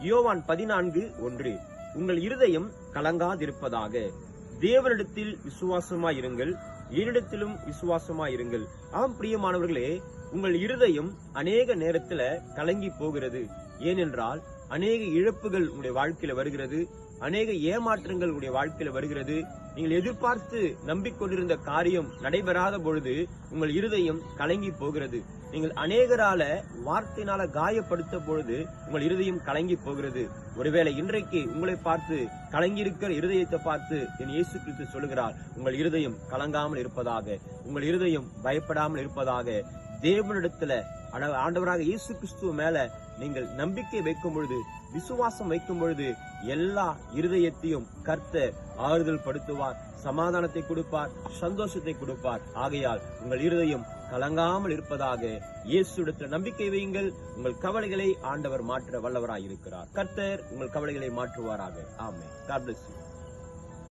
யோவான் பதினான்கு ஒன்று. உங்கள் இருதயம் கலங்காதிருப்பதாக. தேவனிடத்தில் விசுவாசமாயிருங்கள் என்னிடத்திலும் விசுவாசமாயிருங்கள். ஆம் பிரியமானவர்களே உங்கள் இருதயம் அநேக நேரத்துல கலங்கி போகிறது. ஏனென்றால் அநேக இழப்புகள் உங்களுடைய வாழ்க்கையில வருகிறது. அநேக ஏமாற்றங்கள் உங்களுடைய வாழ்க்கையில வருகிறது. நீங்கள் எதிர்பார்த்து நம்பிக்கொண்டிருந்த காரியம் நடைபெறாத பொழுது உங்கள் இருதயம் கலங்கி போகிறது. நீங்கள் அநேகரால வார்த்தையினால காயப்படுத்த பொழுது உங்கள் இருதயம் கலங்கி போகிறது. ஒருவேளை இன்றைக்கு உங்களை பார்த்து கலங்கி இருக்கிற இருதயத்தை பார்த்து என் இயேசு கிறிஸ்து சொல்லுகிறார் உங்கள் இருதயம் கலங்காமல் இருப்பதாக உங்கள் இருதயம் பயப்படாமல் இருப்பதாக தேவனிடத்துல ஆண்டவராக இயேசு கிறிஸ்துவ மேல நீங்கள் நம்பிக்கை வைக்கும் பொழுது விசுவாசம் வைக்கும் பொழுது எல்லா இருதயத்தையும் கர்த்தர் ஆறுதல் படுத்துவார் சமாதானத்தை கொடுப்பார் சந்தோஷத்தை கொடுப்பார். ஆகையால் உங்கள் இருதயம் கலங்காமல் இருப்பதாக இயேசுடத்தில் நம்பிக்கை வையுங்கள். உங்கள் கவலைகளை ஆண்டவர் மாற்ற வல்லவராய் இருக்கிறார் கர்த்தர் உங்கள் கவலைகளை மாற்றுவாராக. ஆமே காட் பிளஸ்